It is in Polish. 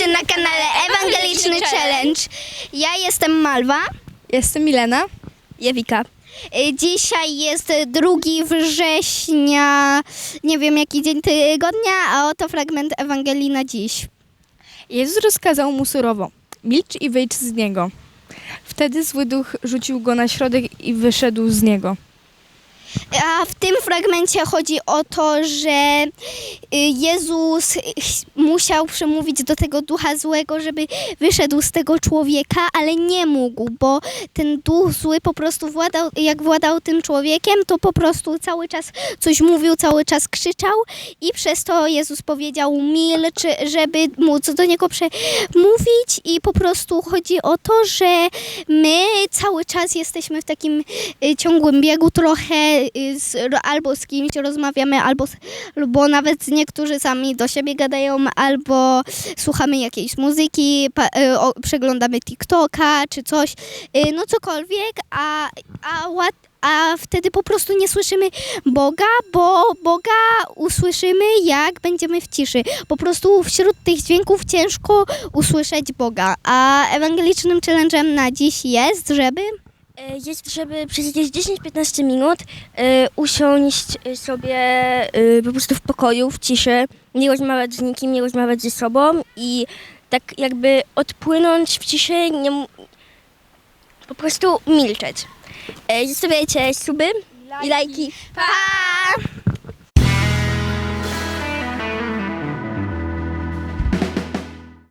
na kanale Ewangeliczny Challenge. Ja jestem Malwa. Jestem Milena. Jewika. Y, Dzisiaj jest 2 września, nie wiem jaki dzień tygodnia, a oto fragment Ewangelii na dziś. Jezus rozkazał mu surowo: Milcz i wyjdź z niego. Wtedy zły duch rzucił go na środek i wyszedł z niego. A w tym fragmencie chodzi o to, że y, Jezus musiał przemówić do tego ducha złego, żeby wyszedł z tego człowieka, ale nie mógł, bo ten duch zły po prostu władał, jak władał tym człowiekiem, to po prostu cały czas coś mówił, cały czas krzyczał i przez to Jezus powiedział milcz, żeby móc do niego przemówić. I po prostu chodzi o to, że my cały czas jesteśmy w takim y, ciągłym biegu trochę z, albo z kimś rozmawiamy, albo, albo nawet niektórzy sami do siebie gadają, albo słuchamy jakiejś muzyki, pa, y, o, przeglądamy TikToka czy coś, y, no cokolwiek, a, a, a wtedy po prostu nie słyszymy Boga, bo Boga usłyszymy jak będziemy w ciszy. Po prostu wśród tych dźwięków ciężko usłyszeć Boga. A ewangelicznym challenge'em na dziś jest, żeby Jest, żeby przez jakieś 10-15 minut e, usiąść e, sobie e, po prostu w pokoju, w ciszy, nie rozmawiać z nikim, nie rozmawiać ze sobą i tak jakby odpłynąć w ciszy, nie, po prostu milczeć. E, Zostawiajcie suby i lajki. Pa!